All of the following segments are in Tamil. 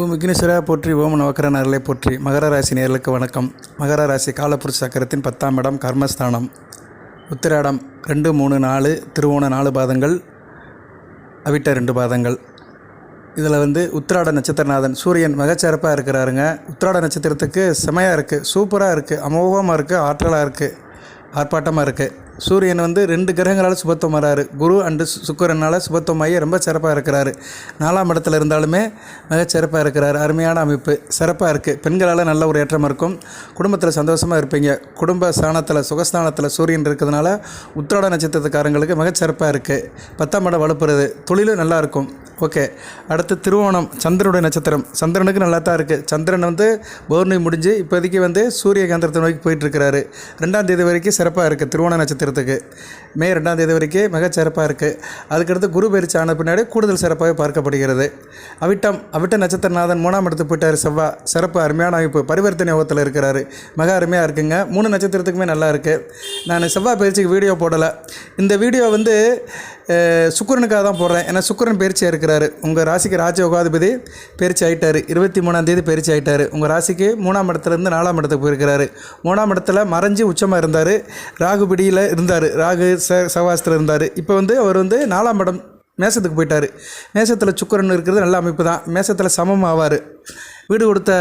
ஓம் விக்னேஸ்வரா போற்றி ஓம் நவக்கர நேரலை போற்றி. மகர ராசி நேர்களுக்கு வணக்கம். மகர ராசி காலப்புருஷ சக்கரத்தின் பத்தாம் இடம் கர்மஸ்தானம். உத்திராடம் ரெண்டு மூணு நாலு திருவோண நாலு பாதங்கள் அவிட்ட ரெண்டு பாதங்கள். இதில் வந்து உத்திராட நட்சத்திரநாதன் சூரியன் மிகச்சிறப்பாக இருக்கிறாருங்க. உத்திராட நட்சத்திரத்துக்கு செமையாக இருக்குது சூப்பராக இருக்குது அமோகமாக இருக்குது ஆற்றலாக இருக்குது ஆர்ப்பாட்டமாக இருக்குது சூரியன் வந்து ரெண்டு கிரகங்களால் சுபத்துவம் வராரு குரு அண்டு சுக்கரனால் சுபத்துவமாகி ரொம்ப சிறப்பாக இருக்கிறாரு. நாலாம் இடத்துல இருந்தாலுமே மிக சிறப்பாக இருக்கிறாரு. அருமையான அமைப்பு சிறப்பாக இருக்குது பெண்களால் நல்ல ஒரு ஏற்றம் இருக்கும். குடும்பத்தில் சந்தோஷமாக இருப்பீங்க. குடும்ப ஸ்தானத்தில் சுகஸ்தானத்தில் சூரியன் இருக்கிறதுனால உத்திராட நட்சத்திரத்துக்காரங்களுக்கு மிகச்சிறப்பாக இருக்குது பத்தாம் இடம் வலுப்புறது. தொழிலும் நல்லாயிருக்கும் ஓகே. அடுத்து திருவோணம் சந்திரனுடைய நட்சத்திரம். சந்திரனுக்கு நல்லா தான் இருக்குது சந்திரன் வந்து பௌர்ணமி முடிஞ்சு இப்போதைக்கு வந்து சூரிய கேந்திரத்தை நோக்கி போயிட்டுருக்கிறாரு. ரெண்டாம் தேதி வரைக்கும் சிறப்பாக இருக்குது திருவோண நட்சத்திரத்துக்கு. மே ரெண்டாம் தேதி வரைக்கும் மிக சிறப்பாக இருக்குது அதுக்கடுத்து குரு பயிற்சி ஆன பின்னாடி கூடுதல் சிறப்பாக பார்க்கப்படுகிறது. அவிட்டம் அவிட்ட நட்சத்திரநாதன் மூணாம் இடத்துக்கு போயிட்டார் செவ்வா. சிறப்பு அருமையான அமைப்பு. பரிவர்த்தனை யோகத்தில் இருக்கிறாரு. மிக அருமையாக இருக்குங்க. மூணு நட்சத்திரத்துக்குமே நல்லா இருக்குது நான் செவ்வாய் பயிற்சிக்கு வீடியோ போடலை. இந்த வீடியோ வந்து சுக்கரனுக்காக தான் போடுறேன். ஏன்னா சுக்கரன் பயிற்சியாக இருக்கிறாரு உங்கள் ராசிக்கு ராஜ உகாதிபதி பயிற்சி ஆகிட்டார் இருபத்தி மூணாம் தேதி பயிற்சி ஆகிட்டார் உங்கள் ராசிக்கு மூணாம் இடத்துலேருந்து நாலாம் இடத்துக்கு போயிருக்கிறாரு. மூணாம் இடத்துல மறைஞ்சு உச்சமாக இருந்தார். ராகு பிடியில் இருந்தார். ராகு ச சவாசத்தில் இருந்தார். இப்போ வந்து அவர் வந்து நாலாம் இடம் மேசத்துக்கு போயிட்டார். மேசத்தில் சுக்கரன் இருக்கிறது நல்ல அமைப்பு தான். மேசத்தில் சமம் ஆவார். வீடு கொடுத்த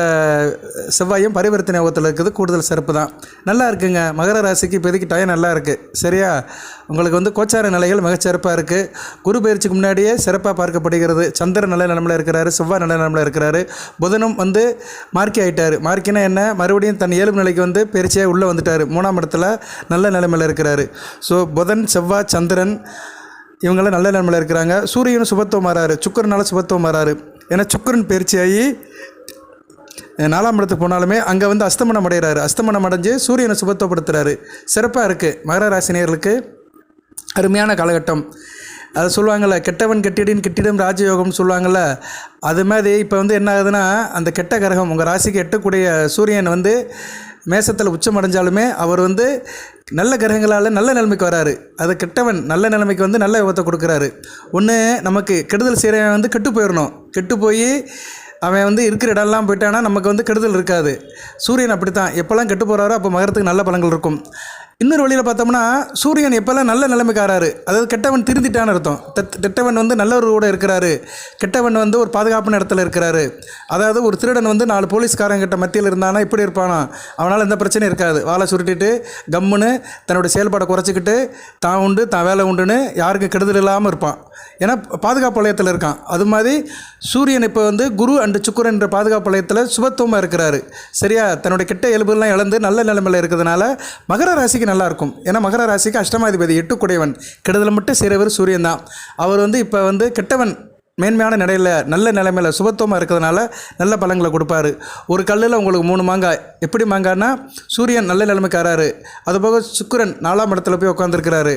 செவ்வாயும் பரிவர்த்தனை யோகத்தில் இருக்குது. கூடுதல் சிறப்பு தான். நல்லா இருக்குங்க. மகர ராசிக்கு இப்போதைக்கு டயம் நல்லா இருக்குது சரியா? உங்களுக்கு வந்து கோச்சார நிலைகள் மிகச்சிறப்பாக இருக்குது குரு பயிற்சிக்கு முன்னாடியே சிறப்பாக பார்க்கப்படுகிறது. சந்திரன் நல்ல நிலமில் இருக்கிறாரு. செவ்வாய் நல்ல நிலமில் இருக்கிறாரு. புதனும் வந்து மார்க்கி ஆயிட்டார். மார்க்கினா என்ன? மறுபடியும் தன் இயல்பு நிலைக்கு வந்து பயிற்சியாக உள்ளே வந்துட்டார். மூணாம் இடத்துல நல்ல நிலைமையில் இருக்கிறாரு. ஸோ புதன் செவ்வாய் சந்திரன் இவங்களாம் நல்ல நிலைமையில் இருக்கிறாங்க. சூரியனும் சுபத்துவம் மாறாரு சுக்கரனால சுபத்துவம் மாறாரு ஏன்னா சுக்கரன் பயிற்சியாகி நாலாம் இடத்துக்கு போனாலுமே அங்கே வந்து அஸ்தமனம் அடைகிறாரு. அஸ்தமனம் அடைஞ்சு சூரியனை சுபத்துவப்படுத்துகிறாரு சிறப்பாக இருக்குது மகர ராசினியர்களுக்கு அருமையான காலகட்டம். அதை சொல்லுவாங்கள்ல கெட்டவன் கெட்டிடின் கெட்டிடம் ராஜயோகம்னு சொல்லுவாங்கள்ல அது மாதிரி இப்போ வந்து என்ன ஆகுதுன்னா அந்த கெட்ட கிரகம் உங்கள் ராசிக்கு எட்டக்கூடிய சூரியன் வந்து மேசத்தில் உச்சம் அடைஞ்சாலுமே அவர் வந்து நல்ல கிரகங்களால் நல்ல நிலைமைக்கு வராரு. அது கெட்டவன் நல்ல நிலைமைக்கு வந்து நல்ல விபத்தை கொடுக்குறாரு. ஒன்று நமக்கு கெடுதல் செய்கிறவன் வந்து கெட்டு போயிடணும் கெட்டு போய் அவன் வந்து இருக்கிற இடம்லாம் போயிட்டானா நமக்கு வந்து கெடுதல் இருக்காது. சூரியன் அப்படி தான் எப்போல்லாம் கெட்டு போகிறாரோ அப்போ மகரத்துக்கு நல்ல பலன்கள் இருக்கும். இன்னொரு வழியில் பார்த்தோம்னா சூரியன் எப்போல்லாம் நல்ல நிலைமைக்காராரு அதாவது கெட்டவன் திருந்திட்டான்னு அர்த்தம். கெட்டவன் வந்து நல்லவர் கூட இருக்கிறாரு. கெட்டவன் வந்து ஒரு பாதுகாப்பான இடத்துல இருக்கிறாரு. அதாவது ஒரு திருடன் வந்து நாலு போலீஸ்காரங்கிட்ட மத்தியில் இருந்தானா இப்படி இருப்பானா? அவனால் எந்த பிரச்சனையும் இருக்காது. வாழை சுருட்டிட்டு கம்முன்னு தன்னோட செயல்பாடை குறைச்சிக்கிட்டு தான் உண்டு தான் வேலை உண்டுன்னு யாருக்கும் கெடுதல் இல்லாமல் இருப்பான். ஏன்னா பாதுகாப்பு வளையத்தில் இருக்கான். அது மாதிரி சூரியன் இப்போ வந்து குரு அண்டு சுக்குரன் என்ற பாதுகாப்பு வளையத்தில் சுபத்துவமாக இருக்கிறாரு. சரியா? தன்னுடைய கெட்ட எலும்புலாம் இழந்து நல்ல நிலைமையில் இருக்கிறதுனால மகர ராசிக்கு நல்லா இருக்கும் ஏன்னா மகர ராசிக்கு அஷ்டமாதிபதி எட்டுக்குடையவன். கெடுதல் மட்டும் செய்கிறவர் சூரியன் தான் அவர் வந்து இப்போ வந்து கெட்டவன் மேன்மையான நிலையில் நல்ல நிலைமையில் சுபத்துவமாக இருக்கிறதுனால நல்ல பழங்களை கொடுப்பாரு. ஒரு கல்லில் உங்களுக்கு மூணு மாங்காய். எப்படி மாங்காய்னா சூரியன் நல்ல நிலைமைக்காராரு அதுபோக சுக்கிரன் நாலாம் இடத்துல போய் உட்காந்துருக்கிறாரு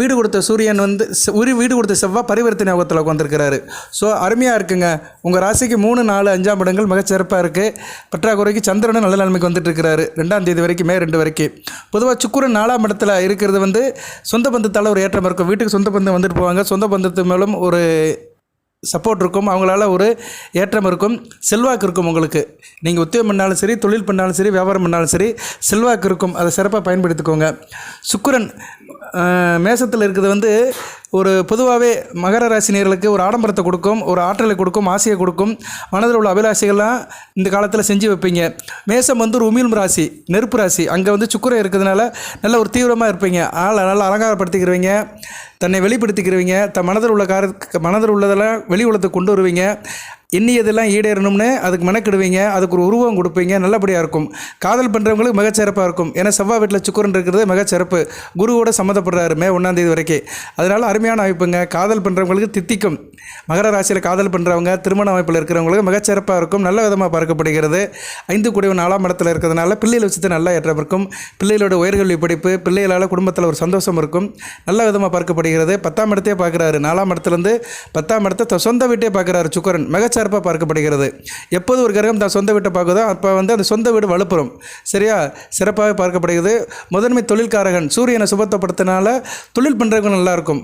வீடு கொடுத்த சூரியன் வந்து உரி வீடு கொடுத்த செவ்வாய் பரிவர்த்தனை யோகத்தில் உட்காந்துருக்கிறாரு ஸோ அருமையாக இருக்குங்க. உங்கள் ராசிக்கு மூணு நாலு அஞ்சாம் இடங்கள் மிகச்சிறப்பாக இருக்குது பற்றாக்குறைக்கு சந்திரனும் நல்ல நிலைமைக்கு வந்துட்டு இருக்கிறாரு ரெண்டாம் தேதி வரைக்கும் மே ரெண்டு வரைக்கும். பொதுவாக சுக்குரன் நாலாம் இடத்துல இருக்கிறது வந்து சொந்த பந்தத்தால் ஒரு ஏற்றம் இருக்கும். வீட்டுக்கு சொந்த பந்தம் வந்துட்டு போவாங்க. சொந்த பந்தத்து மேலும் ஒரு சப்போர்ட் இருக்கும். அவங்களால ஒரு ஏற்றம் இருக்கும். செல்வாக்கு இருக்கும் உங்களுக்கு. நீங்கள் உத்தியோகம் பண்ணாலும் சரி தொழில் பண்ணாலும் சரி வியாபாரம் பண்ணாலும் சரி செல்வாக்கு இருக்கும். அதை சிறப்பாக பயன்படுத்திக்கோங்க. சுக்குரன் மேசத்தில் இருக்கிறது வந்து ஒரு பொதுவாகவே மகர ராசி நேர்களுக்கு ஒரு ஆடம்பரத்தை கொடுக்கும் ஒரு ஆற்றலை கொடுக்கும் ஆசையை கொடுக்கும். மனதில் உள்ள அபிலாஷைகள்லாம் இந்த காலத்தில் செஞ்சு வைப்பீங்க. மேசம் வந்து ஒரு உமிழ்ம ராசி நெருப்பு ராசி. அங்கே வந்து சுக்கிரன் இருக்கிறதுனால நல்ல ஒரு தீவிரமாக இருப்பீங்க. ஆள் நல்லா அலங்காரப்படுத்திக்கிறவங்க தன்னை வெளிப்படுத்திக்கிறவங்க தன் மனதில் உள்ள கார மனதில் உள்ளதெல்லாம் வெளி உலகத்துக்கு கொண்டு வருவீங்க. எண்ணியதெல்லாம் ஈடேறணும்னு அதுக்கு மெனக்கிடுவீங்க அதுக்கு ஒரு உருவம் கொடுப்பீங்க நல்லபடியாக இருக்கும். காதல் பண்ணுறவங்களுக்கு மிகச்சிறப்பாக இருக்கும். ஏன்னா செவ்வாய் வீட்டில் சுக்குரன் இருக்கிறது மிகச்சிறப்பு. குருவோட சம்மந்தப்படுறாரு மே ஒன்றாந்தேதி வரைக்கும் அதனால் அருமையான அமைப்புங்க. காதல் பண்ணுறவங்களுக்கு தித்திக்கும். மகர ராசியில் காதல் பண்ணுறவங்க திருமண அமைப்பில் இருக்கிறவங்களுக்கு மிகச்சிறப்பாக இருக்கும். நல்ல விதமாக பார்க்கப்படுகிறது. ஐந்து கூடிய நாலாம் இடத்துல இருக்கிறதுனால பிள்ளைகள் வச்சுட்டு நல்லா ஏற்றம் இருக்கும். பிள்ளைகளோட உயர்கல்வி படிப்பு பிள்ளைகளால் குடும்பத்தில் ஒரு சந்தோஷம் இருக்கும். நல்ல விதமாக பார்க்கப்படுகிறது. பத்தாம் இடத்தையே பார்க்குறாரு. நாலாம் இடத்துலேருந்து பத்தாம் இடத்தை சொந்த வீட்டே பார்க்குறாரு சுக்கரன். மிகச்சிறப்பாக சிறப்பாக பார்க்கப்படுகிறது. எப்போது ஒரு கிரகம் தான் சொந்த வீட்டை பார்க்குதோ அப்போ வந்து அந்த சொந்த வீடு வலுப்புறம். சரியா? சிறப்பாக பார்க்கப்படுகிறது. முதன்மை தொழில்காரகன் சூரியனை சுபத்தப்படுத்தினால தொழில் பண்ணுறவங்க நல்லாயிருக்கும்.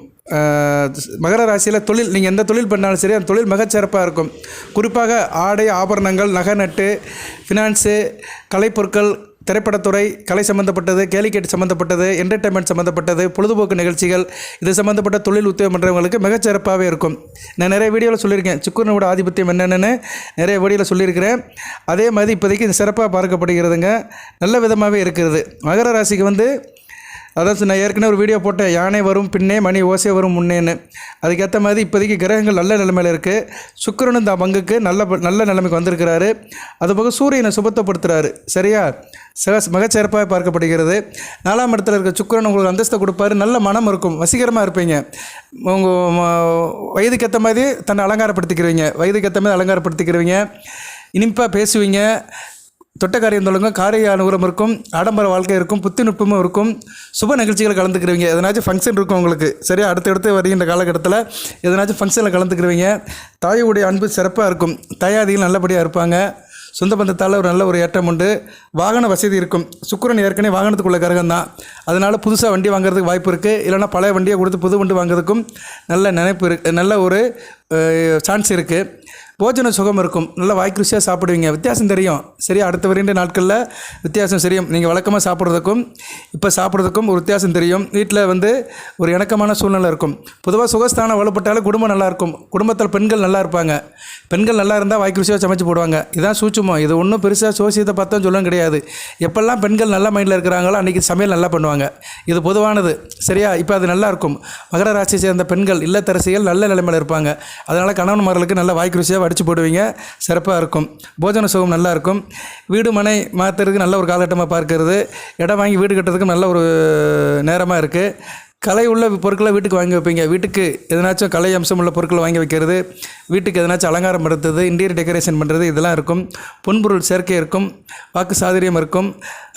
மகர ராசியில் தொழில் நீங்கள் எந்த தொழில் பண்ணாலும் சரி அந்த தொழில் மிகச்சிறப்பாக இருக்கும். குறிப்பாக ஆடை ஆபரணங்கள் நகை நட்டு ஃபினான்ஸு கலைப்பொருட்கள் திரைப்படத்துறை கலை சம்மந்தப்பட்டது கேலிக்கேட் சம்மந்தப்பட்டது என்டர்டைன்மெண்ட் சம்மந்தப்பட்டது பொழுதுபோக்கு நிகழ்ச்சிகள் இது சம்மந்தப்பட்ட தொழில் உத்தியோகம் பண்ணுறவங்களுக்கு மிகச்சிறப்பாகவே இருக்கும். நான் நிறைய வீடியோவில் சொல்லியிருக்கேன். சுக்குரனோட ஆதிபத்தியம் என்னென்னு நிறைய வீடியோவில் சொல்லியிருக்கிறேன். அதே மாதிரி இப்போதைக்கு இது சிறப்பாக பார்க்கப்படுகிறதுங்க. நல்ல விதமாகவே இருக்கிறது. மகர ராசிக்கு வந்து அதாவது நான் ஏற்கனவே ஒரு வீடியோ போட்டேன். யானை வரும் பின்னே மணி ஓசை வரும் முன்னேன்னு. அதுக்கேற்ற மாதிரி இப்போதைக்கு கிரகங்கள் நல்ல நிலைமையில் இருக்குது சுக்கிரனும் இந்த பங்குக்கு நல்ல நல்ல நிலைமைக்கு வந்திருக்கிறாரு. அதுபோக சூரியனை சுபத்தப்படுத்துகிறாரு சரியா? சிவ மிகச்சிறப்பாக பார்க்கப்படுகிறது. நாலாம் இடத்துல இருக்க சுக்கரன் உங்களுக்கு அந்தஸ்தை கொடுப்பாரு. நல்ல மனம் இருக்கும். வசீகரமாக இருப்பீங்க. உங்கள் வயதுக்கு ஏற்ற மாதிரி தன்னை அலங்காரப்படுத்திக்கிறவங்க வயதுக்கு ஏற்ற மாதிரி அலங்காரப்படுத்திக்கிறீங்க. இனிப்பாக பேசுவீங்க. தொட்ட காரியம் தொழுங்க காரிய அனுகூலம் இருக்கும் ஆடம்பர வாழ்க்கை இருக்கும் புத்திநுட்பமும் இருக்கும். சுப நிகழ்ச்சிகளை கலந்துக்கிறவங்க. எதனாச்சும் ஃபங்க்ஷன் இருக்கும் உங்களுக்கு. சரியா? அடுத்தடுத்து வருகின்ற காலகட்டத்தில் எதனாச்சும் ஃபங்க்ஷனில் கலந்துக்கிறவங்க. தாயுடைய அன்பு சிறப்பாக இருக்கும். தாயாதிகள் நல்லபடியாக இருப்பாங்க. சொந்த பந்தத்தால் ஒரு நல்ல ஒரு ஏற்றம் உண்டு. வாகன வசதி இருக்கும். சுக்கிரன் ஏற்கனவே வாகனத்துக்குள்ள கிரகம் தான். அதனால் புதுசாக வண்டி வாங்குறதுக்கு வாய்ப்பு இருக்குது இல்லைனா பழைய வண்டியை கொடுத்து புது வண்டி வாங்குறதுக்கும் நல்ல நினைப்பு இருக்கு நல்ல ஒரு சான்ஸ் இருக்குது போஜன சுகம் இருக்கும். நல்லா வாய்க்குருசியாக சாப்பிடுவீங்க. வித்தியாசம் தெரியும். சரியா? அடுத்த வருகின்ற நாட்களில் வித்தியாசம் தெரியும். நீங்கள் வழக்கமாக சாப்பிட்றதுக்கும் இப்போ சாப்பிட்றதுக்கும் ஒரு வித்தியாசம் தெரியும். வீட்டில் வந்து ஒரு இணக்கமான சூழ்நிலை இருக்கும். பொதுவாக சுகஸ்தானம் வலுப்பட்டாலும் குடும்பம் நல்லாயிருக்கும் குடும்பத்தில் பெண்கள் நல்லா இருப்பாங்க. பெண்கள் நல்லா இருந்தால் வாய்க்குருசியாக சமைச்சு போடுவாங்க. இதான் சூச்சுமோ இது ஒன்றும் பெருசாக சோசியத்தை பார்த்தா சொல்லவும் கிடையாது. எப்பெல்லாம் பெண்கள் நல்ல மைண்டில் இருக்கிறாங்களோ அன்றைக்கி சமையல் நல்லா பண்ணுவாங்க. இது பொதுவானது. சரியா? இப்போ அது நல்லாயிருக்கும் மகர ராசியை சேர்ந்த பெண்கள் இல்லத்தரசிகள் நல்ல நிலைமையில் இருப்பாங்க. அதனால் கணவன்மார்களுக்கு நல்ல வாய்க்குருசியாக வடித்து போடுவீங்க. சிறப்பாக இருக்கும். போஜன சுகம் நல்லாயிருக்கும் வீடு மனை மாற்றுறதுக்கு நல்ல ஒரு காலகட்டமாக பார்க்கறது. இடம் வாங்கி வீடு கட்டுறதுக்கு நல்ல ஒரு நேரமாக இருக்குது கலை உள்ள பொருட்களை வீட்டுக்கு வாங்கி வைப்பீங்க. வீட்டுக்கு எதனாச்சும் கலை அம்சம் உள்ள பொருட்களை வாங்கி வைக்கிறது வீட்டுக்கு எதனாச்சும் அலங்காரம் படுத்துறது இன்டீரியர் டெக்கரேஷன் பண்ணுறது இதெல்லாம் இருக்கும். பொன்பொருள் சேர்க்கை இருக்கும் வாக்கு சாதுரியம் இருக்கும்.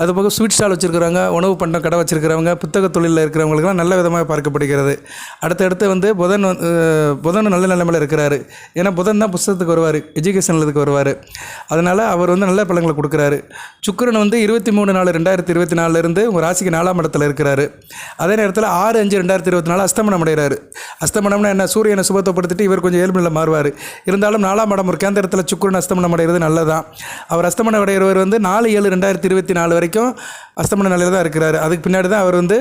அதுபோக ஸ்வீட் ஸ்டால் வச்சுருக்கிறவங்க உணவு பண்டம் கடை வச்சுருக்கிறவங்க புத்தக தொழிலில் இருக்கிறவங்களுக்குலாம் நல்ல விதமாக பார்க்கப்படுகிறது. அடுத்தடுத்து வந்து புதன் புதன் நல்ல நிலைமையில் இருக்கிறாரு. ஏன்னா புதன் தான் புஸ்தகத்துக்கு வருவார் எஜுகேஷனில் இதுக்கு வருவார். அதனால் அவர் வந்து நல்ல பலன்களை கொடுக்குறாரு. சுக்கிரன் வந்து இருபத்தி மூணு நாலு ரெண்டாயிரத்தி இருபத்தி நாலுலேருந்து உங்கள் ராசிக்கு நாலாம் இடத்துல இருக்கிறாரு. அதே நேரத்தில் ஆறு அஞ்சு ரெண்டாயிரத்தி இருபத்தி நாலு அஸ்தமனம் அடைகிறார். அஸ்தமனம்னா என்ன? சூரியனை சுபத்தப்படுத்திட்டு இவர் கொஞ்சம் ஏழ்மையில் மாறுவார். இருந்தாலும் நாலாம் இடம் ஒரு கேந்திரத்தில் சுக்கிரன் அஸ்தமனம் அடைகிறது நல்லதான் அவர் அஸ்தமனம் அடைகிறவர் வந்து நாலு ஏழு ரெண்டாயிரத்தி இருபத்தி நாலு வரைக்கும் அஸ்தமன நிலையில் தான் இருக்கிறார். அதுக்கு பின்னாடி தான் அவர் வந்து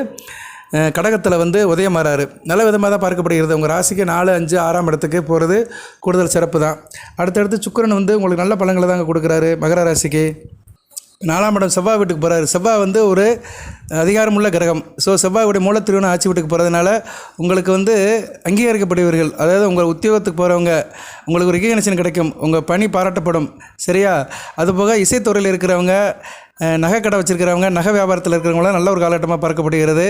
கடகத்தில் வந்து உதயமாறாரு. நல்ல விதமாக தான் பார்க்கப்படுகிறது. உங்கள் ராசிக்கு நாலு அஞ்சு ஆறாம் இடத்துக்கு போகிறது கூடுதல் சிறப்பு தான் அடுத்தடுத்து சுக்கரன் வந்து உங்களுக்கு நல்ல பழங்களை தாங்க கொடுக்குறாரு. மகர ராசிக்கு. நாலாம் இடம் செவ்வாய் வீட்டுக்கு போகிறாரு செவ்வாய் வந்து ஒரு அதிகாரமுள்ள கிரகம். ஸோ செவ்வாயுடைய திருவிழா ஆட்சி வீட்டுக்கு போகிறதுனால உங்களுக்கு வந்து அங்கீகரிக்கப்படுவீர்கள். அதாவது உங்கள் உத்தியோகத்துக்கு போகிறவங்க உங்களுக்கு ஒரு ரெகக்னேஷன் கிடைக்கும். உங்கள் பணி பாராட்டப்படும். சரியா? அதுபோக இசைத்துறையில் இருக்கிறவங்க நகை கடை வச்சுருக்கிறவங்க நகை வியாபாரத்தில் இருக்கிறவங்களாம் நல்ல ஒரு காலகட்டமாக பார்க்கப்படுகிறது.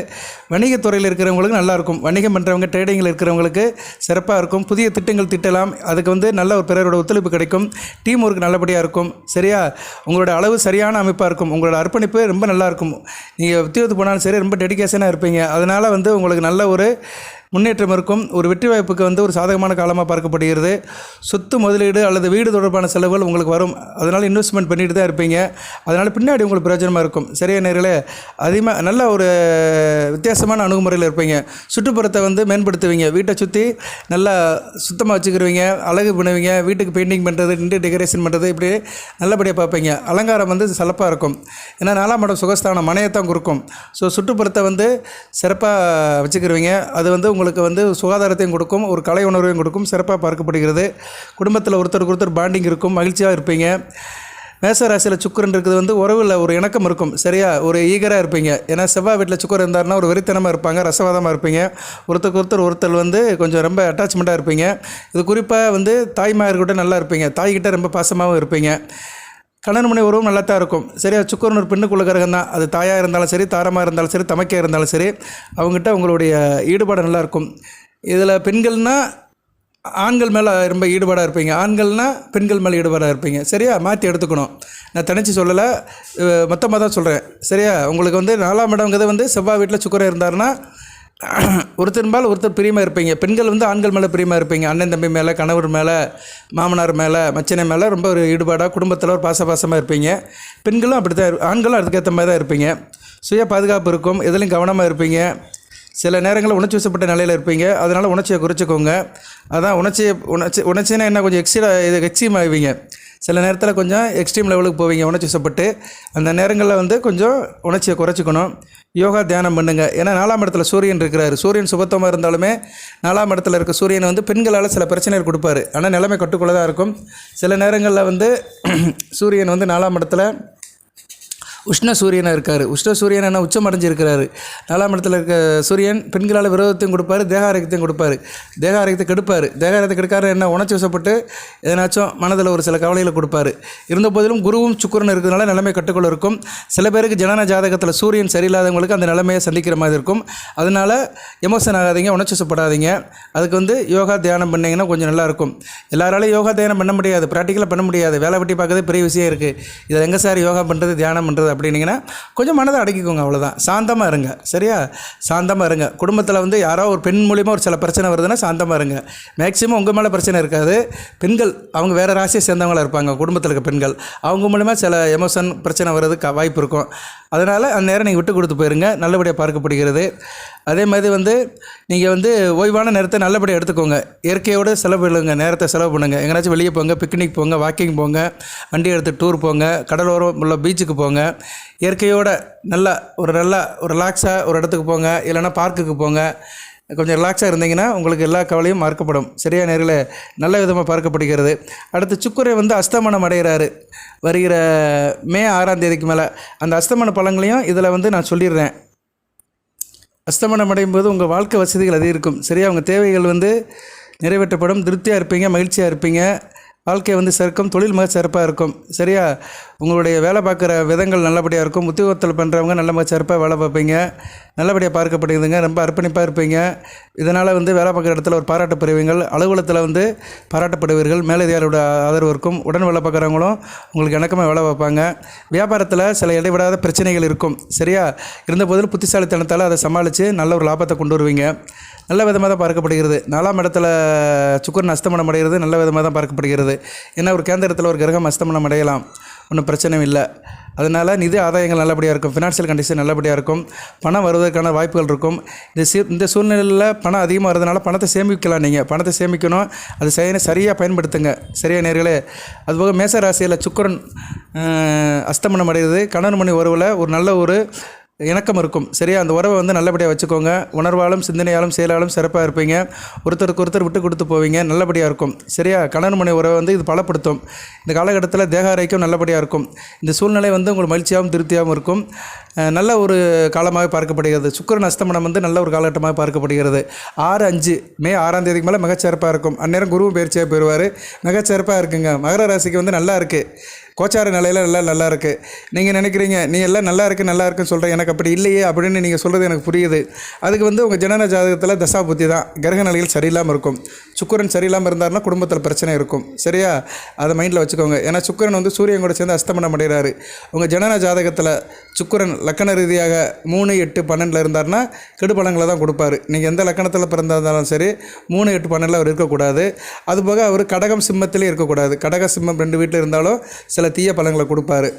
வணிகத்துறையில் இருக்கிறவங்களுக்கு நல்லா இருக்கும். வணிகம் பண்ணுறவங்க ட்ரேடிங்கில் இருக்கிறவங்களுக்கு சிறப்பாக இருக்கும். புதிய திட்டங்கள் திட்டலாம். அதுக்கு வந்து நல்ல ஒரு பிறரோட ஒத்துழைப்பு கிடைக்கும். டீம் ஒர்க் நல்லபடியாக இருக்கும். சரியா? உங்களோட அளவு சரியான அமைப்பாக இருக்கும். உங்களோட அர்ப்பணிப்பு ரொம்ப நல்லாயிருக்கும் நீங்கள் உத்தியோகத்துக்கு போனாலும் சரி ரொம்ப டெடிகேஷனாக இருப்பீங்க. அதனால் வந்து உங்களுக்கு நல்ல ஒரு முன்னேற்றம் இருக்கும். ஒரு வெற்றி வாய்ப்புக்கு வந்து ஒரு சாதகமான காலமாக பார்க்கப்படுகிறது. சொத்து முதலீடு அல்லது வீடு தொடர்பான செலவுகள் உங்களுக்கு வரும். அதனால் இன்வெஸ்ட்மெண்ட் பண்ணிட்டு தான் இருப்பீங்க. அதனால் பின்னாடி உங்களுக்கு பிரயோஜனமாக இருக்கும். சரியா நேர்களே? அதிகமாக நல்ல ஒரு வித்தியாசமான அணுகுமுறையில் இருப்பீங்க. சுற்றுப்புறத்தை வந்து மேம்படுத்துவீங்க. வீட்டை சுற்றி நல்லா சுத்தமாக வச்சுக்கிருவீங்க. அழகு பண்ணுவீங்க. வீட்டுக்கு பெயிண்டிங் பண்ணுறது நின்று டெக்கரேஷன் பண்ணுறது இப்படி நல்லபடியாக பார்ப்பீங்க. அலங்காரம் வந்து சிறப்பாக இருக்கும். ஏன்னா நாலாம் இடம் சுகஸ்தானம் மனையை தான் கொடுக்கும் ஸோ சுற்றுப்புறத்தை வந்து சிறப்பாக வச்சுக்கிருவீங்க. அது வந்து உங்களுக்கு வந்து சுகாதாரத்தையும் கொடுக்கும் ஒரு கலை உணர்வையும் கொடுக்கும் சிறப்பாக பார்க்கப்படுகிறது. குடும்பத்தில் ஒருத்தருக்கு ஒருத்தர் பாண்டிங் இருக்கும் மகிழ்ச்சியாக இருப்பீங்க. மேச ராசியில் சுக்கரன் இருக்குது வந்து உறவில் ஒரு இணக்கம் இருக்கும். சரியா? ஒரு ஈகராக இருப்பீங்க. ஏன்னா செவ்வாய் வீட்டில் சுக்கர் இருந்தாருன்னா ஒரு வெறித்தனமாக இருப்பாங்க ரசவாதமாக இருப்பீங்க. ஒருத்தருக்கு ஒருத்தர் ஒருத்தர் வந்து கொஞ்சம் ரொம்ப அட்டாச்மெண்ட்டாக இருப்பீங்க. இது குறிப்பாக வந்து தாய்மார்கிட்ட நல்லா இருப்பீங்க. தாய்கிட்ட ரொம்ப பாசமாகவும் இருப்பீங்க. கணவன் மனை உறவும் நல்லா தான் இருக்கும். சரியா சுக்கரன் ஒரு பெண்ணுக்குள்ள கிரகம் தான் அது தாயாக இருந்தாலும் சரி தாரமாக இருந்தாலும் சரி தமக்கையாக இருந்தாலும் சரி அவங்ககிட்ட அவங்களுடைய ஈடுபாடு நல்லா இருக்கும். இதில் பெண்கள்னால் ஆண்கள் மேலே ரொம்ப ஈடுபாடாக இருப்பீங்க. ஆண்கள்னால் பெண்கள் மேலே ஈடுபாடாக இருப்பீங்க. சரியா மாற்றி எடுத்துக்கணும். நான் தனிச்சு சொல்லலை. மொத்தமாக தான் சொல்கிறேன் சரியா உங்களுக்கு வந்து நாலாம் இடங்கிறது வந்து செவ்வாய் வீட்டில் சுக்கரம் இருந்தாருன்னா ஒருத்தர் ஒருத்தர் பிரியமாக இருப்பீங்க. பெண்கள் வந்து ஆண்கள் மேலே பிரியமாக இருப்பீங்க. அண்ணன் தம்பி மேலே கணவர் மேலே மாமனார் மேலே மச்சனை மேலே ரொம்ப ஒரு ஈடுபாடாக குடும்பத்தில் ஒரு பாசபாசமாக இருப்பீங்க. பெண்களும் அப்படி தான் ஆண்களும் அதுக்கேற்ற மாதிரி தான் இருப்பீங்க. சுய பாதுகாப்பு இருக்கும். எதுலையும் கவனமாக இருப்பீங்க. சில நேரங்களில் உணர்ச்சி வசப்பட்ட நிலையில் இருப்பீங்க. அதனால் உணர்ச்சியை குறைச்சிக்கோங்க. அதான் உணர்ச்சியை உணர்ச்சி உணர்ச்சினா என்ன? கொஞ்சம் எக்ஸ்ட்ரா இது எக்ஸ்ட்ரீம் ஆகுவீங்க சில நேரத்தில் கொஞ்சம் எக்ஸ்ட்ரீம் லெவலுக்கு போவீங்க உணர்ச்சி வசப்பட்டு. அந்த நேரங்களில் வந்து கொஞ்சம் உணர்ச்சியை குறைச்சிக்கணும். யோகா தியானம் பண்ணுங்கள் ஏன்னா நாலாம் இடத்துல சூரியன் இருக்கிறாரு. சூரியன் சுபத்தமாக இருந்தாலுமே நாலாம் இடத்துல இருக்க சூரியன் வந்து பெண்களால் சில பிரச்சனைகள் கொடுப்பாரு. ஆனால் நிலைமை கட்டுக்குள்ளே தான் இருக்கும். சில நேரங்களில் வந்து சூரியன் வந்து நாலாம் இடத்துல உஷ்ண சூரியனாக இருக்கார். உஷ்ண சூரியன் என்ன உச்சம் அடைஞ்சிருக்கிறாரு நாலாம் இடத்துல இருக்க சூரியன் பெண்களால் விரோதத்தையும் கொடுப்பாரு தேக ஆரோக்கியத்தையும் கொடுப்பாரு. தேக ஆரோக்கியத்தை கெடுப்பார். தேக ஆரோக்கியத்தை கெடுக்காரு என்ன? உணர்ச்சி வசப்பட்டு எதனாச்சும் மனதில் ஒரு சில கவலைகளை கொடுப்பாரு. இருந்த போதிலும் குருவும் சுக்கரன் இருக்கிறதுனால நிலைமை கட்டுக்குள்ள இருக்கும். சில பேருக்கு ஜனன ஜாதகத்தில் சூரியன் சரியில்லாதவங்களுக்கு அந்த நிலைமையை சந்திக்கிற மாதிரி இருக்கும். அதனால் எமோஷன் ஆகாதீங்க உணர்ச்சி வசப்படாதீங்க. அதுக்கு வந்து யோகா தியானம் பண்ணிங்கன்னா கொஞ்சம் நல்லாயிருக்கும் எல்லாராலையும் யோகா தியானம் பண்ண முடியாது. ப்ராக்டிக்கலாக பண்ண முடியாது. வேலை வெட்டி பார்க்கறது பெரிய விஷயம் இருக்குது இதில் எங்கே சார் யோகா பண்ணுறது தியானம் பண்ணுறது அப்படின்னீங்கன்னா கொஞ்சம் மனதை அடக்கிக்கோங்க அவ்வளோதான் சாந்தமாக இருங்க சரியா? சாந்தமாக இருங்க. குடும்பத்தில் வந்து யாரோ ஒரு பெண் மூலிமா ஒரு சில பிரச்சனை வருதுன்னா சாந்தமாக இருங்க. மேக்ஸிமம் உங்கள் மேலே பிரச்சனை இருக்காது. பெண்கள் அவங்க வேறு ராசியை சேர்ந்தவங்களா இருப்பாங்க. குடும்பத்தில் இருக்க பெண்கள் அவங்க மூலிமா சில எமோஷன் பிரச்சனை வர்றதுக்கு வாய்ப்பு இருக்கும். அதனால் அந்த நேரம் நீங்கள் விட்டு கொடுத்து போயிருங்க. நல்லபடியாக பார்க்கப்படுகிறது. அதே மாதிரி வந்து நீங்கள் வந்து ஓய்வான நேரத்தை நல்லபடியாக எடுத்துக்கோங்க. இயற்கையோடு செலவிடுங்க நேரத்தை செலவு பண்ணுங்கள் எங்கேனாச்சும் வெளியே போங்க பிக்னிக் போங்க வாக்கிங் போங்க வண்டி எடுத்து டூர் போங்க கடலோரம் உள்ள பீச்சுக்கு போங்க. இயற்கையோட நல்லா ஒரு நல்லா ஒரு ரிலாக்ஸாக ஒரு இடத்துக்கு போங்க. இல்லைன்னா பார்க்குக்கு போங்க. கொஞ்சம் ரிலாக்ஸாக இருந்தீங்கன்னா உங்களுக்கு எல்லா கவலையும் மறக்கப்படும். சரியா நேரில் நல்ல விதமாக பார்க்கப்படுகிறது. அடுத்து சுக்கரை வந்து அஸ்தமனம் அடைகிறாரு. வருகிற மே ஆறாம் தேதிக்கு மேலே. அந்த அஸ்தமன பழங்களையும் இதில் வந்து நான் சொல்லிடுறேன். அஸ்தமனம் அடையும் போது உங்கள் வாழ்க்கை வசதிகள் அது இருக்கும் சரியா? உங்கள் தேவைகள் வந்து நிறைவேற்றப்படும். திருப்தியாக இருப்பீங்க மகிழ்ச்சியாக இருப்பீங்க. வாழ்க்கை வந்து சிறக்கும் தொழில் மிக சிறப்பாக இருக்கும். சரியா? உங்களுடைய வேலை பார்க்குற விதங்கள் நல்லபடியாக இருக்கும். உத்தியோகத்தில் பண்ணுறவங்க நல்ல மிக சிறப்பாக வேலை பார்ப்பீங்க. நல்லபடியாக பார்க்கப்படுதுங்க ரொம்ப அர்ப்பணிப்பாக இருப்பீங்க. இதனால் வந்து வேலை பார்க்குற இடத்துல ஒரு பாராட்டு பெறுவீங்கள் அலுவலகத்தில் வந்து பாராட்டப்படுவீர்கள். மேலதிகாரியோட ஆதரவு இருக்கும். உடன் வேலை பார்க்குறவங்களும் உங்களுக்கு இணக்கமாக வேலை பார்ப்பாங்க. வியாபாரத்தில் சில இடைவிடாத பிரச்சனைகள் இருக்கும். சரியா? இருந்தபோதில் புத்திசாலித்தனத்தால் அதை சமாளித்து நல்ல ஒரு லாபத்தை கொண்டு வருவீங்க. நல்ல விதமாக தான் பார்க்கப்படுகிறது. நாலாம் இடத்துல சுக்கரன் அஸ்தமனம் அடைகிறது நல்ல விதமாக தான் பார்க்கப்படுகிறது. ஏன்னா ஒரு கேந்திரத்தில் ஒரு கிரகம் அஸ்தமனம் அடையலாம். ஒன்றும் பிரச்சனை இல்லை. அதனால் நிதி ஆதாயங்கள் நல்லபடியாக இருக்கும். ஃபினான்ஷியல் கண்டிஷன் நல்லபடியாக இருக்கும். பணம் வருவதற்கான வாய்ப்புகள் இருக்கும். இந்த சீ இந்த சூழ்நிலையில் பணம் அதிகமாக வரதுனால பணத்தை சேமிக்கலாம் நீங்கள் பணத்தை சேமிக்கணும். அது சரியான சரியாக பயன்படுத்துங்க. சரியா நேர்களே. அதுபோக மேச ராசியில் சுக்கரன் அஸ்தமனம் அடைகிறது கணவன் மணி உறவில் ஒரு நல்ல ஒரு இணக்கம் இருக்கும். சரியா? அந்த உறவை வந்து நல்லபடியாக வச்சுக்கோங்க. உணர்வாலும் சிந்தனையாலும் செயலாலும் சிறப்பாக இருப்பீங்க. ஒருத்தருக்கு ஒருத்தர் விட்டு கொடுத்து போவீங்க. நல்லபடியாக இருக்கும். சரியா? கணவன் மனை உறவை வந்து இது பலப்படுத்தும். இந்த காலகட்டத்தில் தேக ஆரோக்கியம் நல்லபடியாக இருக்கும். இந்த சூழ்நிலை வந்து உங்களுக்கு மகிழ்ச்சியாகவும் திருப்தியாகவும் இருக்கும். நல்ல ஒரு காலமாக பார்க்கப்படுகிறது. சுக்கிரன் அஸ்தமனம் வந்து நல்ல ஒரு காலகட்டமாக பார்க்கப்படுகிறது. ஆறு அஞ்சு மே ஆறாம் தேதிக்கு மேலே மிகச்சிறப்பாக இருக்கும். அந்நேரம் குருவும் பயிற்சியாக போயிடுவார் மிகச்சிறப்பாக இருக்குங்க. மகர ராசிக்கு வந்து நல்லா இருக்குது கோச்சார நிலையில் எல்லாம் நல்லா இருக்குது நீங்கள் நினைக்கிறீங்க நீ எல்லாம் நல்லா இருக்கு நல்லா இருக்குன்னு சொல்கிறேன் எனக்கு அப்படி இல்லையே அப்படின்னு நீங்கள் சொல்கிறது எனக்கு புரியுது. அதுக்கு வந்து உங்கள் ஜனன ஜாதகத்தில் தசா புத்தி தான். கிரக நிலைகள் சரியில்லாமல் இருக்கும். சுக்கரன் சரியில்லாமல் இருந்தாருன்னா குடும்பத்தில் பிரச்சனை இருக்கும். சரியா? அதை மைண்டில் வச்சுக்கோங்க. ஏன்னா சுக்கிரன் வந்து சூரியன் கூட சேர்ந்து அஸ்தமனம் அடைகிறாரு உங்கள் ஜனன ஜாதகத்தில் சுக்கிரன் லக்கண ரீதியாக மூணு எட்டு பன்னெண்டில் இருந்தார்னா கெடுபலங்களை தான் கொடுப்பாரு. நீங்கள் எந்த லக்கணத்தில் பிறந்திருந்தாலும் சரி மூணு எட்டு பன்னெண்டில் அவர் இருக்கக்கூடாது. அதுபோக அவர் கடகம் சிம்மத்திலே இருக்கக்கூடாது. கடக சிம்மம் ரெண்டு வீட்டில் இருந்தாலும் சில தீய பலன்களை கொடுப்பாரு.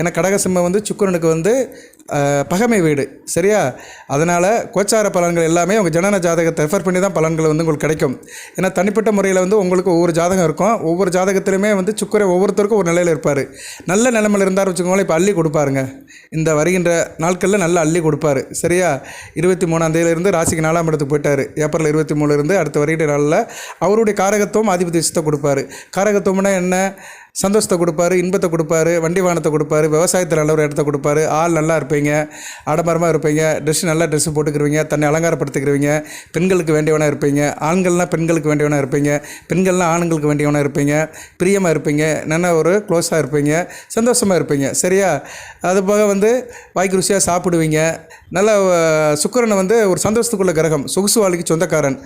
ஏன்னா கடக சிம்மம் வந்து சுக்கரனுக்கு வந்து பகமை பகைமை வீடு. சரியா? அதனால் கோச்சார பலன்கள் எல்லாமே உங்கள் ஜனன ஜாதகத்தை ரெஃபர் பண்ணி தான் பலன்கள் வந்து உங்களுக்கு கிடைக்கும். ஏன்னா தனிப்பட்ட முறையில் வந்து உங்களுக்கு ஒவ்வொரு ஜாதகம் இருக்கும். ஒவ்வொரு ஜாதகத்திலுமே வந்து சுக்கரை ஒவ்வொருத்தருக்கும் ஒரு நிலையில் இருப்பார். நல்ல நிலமையில் இருந்தார் வச்சுக்கோங்களேன் இப்போ அள்ளி கொடுப்பாருங்க. இந்த வருகின்ற நாட்களில் நல்லா அள்ளி கொடுப்பாரு. சரியா? இருபத்தி மூணாம் தேதியிலிருந்து ராசிக்கு நாலாம் இடத்துக்கு போயிட்டார். ஏப்ரல் இருபத்தி மூணுலேருந்து அடுத்த வருகின்ற நாளில் அவருடைய காரகத்துவம் ஆதிபத்தியத்தை கொடுப்பாரு. காரகத்துவம்னா என்ன? சந்தோஷத்தை கொடுப்பாரு இன்பத்தை கொடுப்பாரு வண்டி வாகனத்தை கொடுப்பாரு விவசாயத்தில் நல்ல ஒரு இடத்த கொடுப்பாரு. ஆள் நல்லா இருப்பீங்க ஆடம்பரமாக இருப்பீங்க ட்ரெஸ் நல்லா ட்ரெஸ் போட்டுக்கிருவீங்க தன்னை அலங்காரப்படுத்திக்கிறவங்க பெண்களுக்கு வேண்டியவனாக இருப்பீங்க ஆண்கள்லாம் பெண்களுக்கு வேண்டியவனாக இருப்பீங்க பெண்கள்லாம் ஆண்களுக்கு வேண்டியவனாக இருப்பீங்க பிரியமாக இருப்பீங்க நல்ல ஒரு க்ளோஸாக இருப்பீங்க சந்தோஷமாக இருப்பீங்க. சரியா? அது போக வந்து வாய்க்கு ருசியாக சாப்பிடுவீங்க. நல்ல சுக்கரனை சுக்கிரனை வந்து ஒரு சந்தோஷத்துக்குள்ள கிரகம் சொகுசு வாழ்க்கை சொந்தக்காரன்.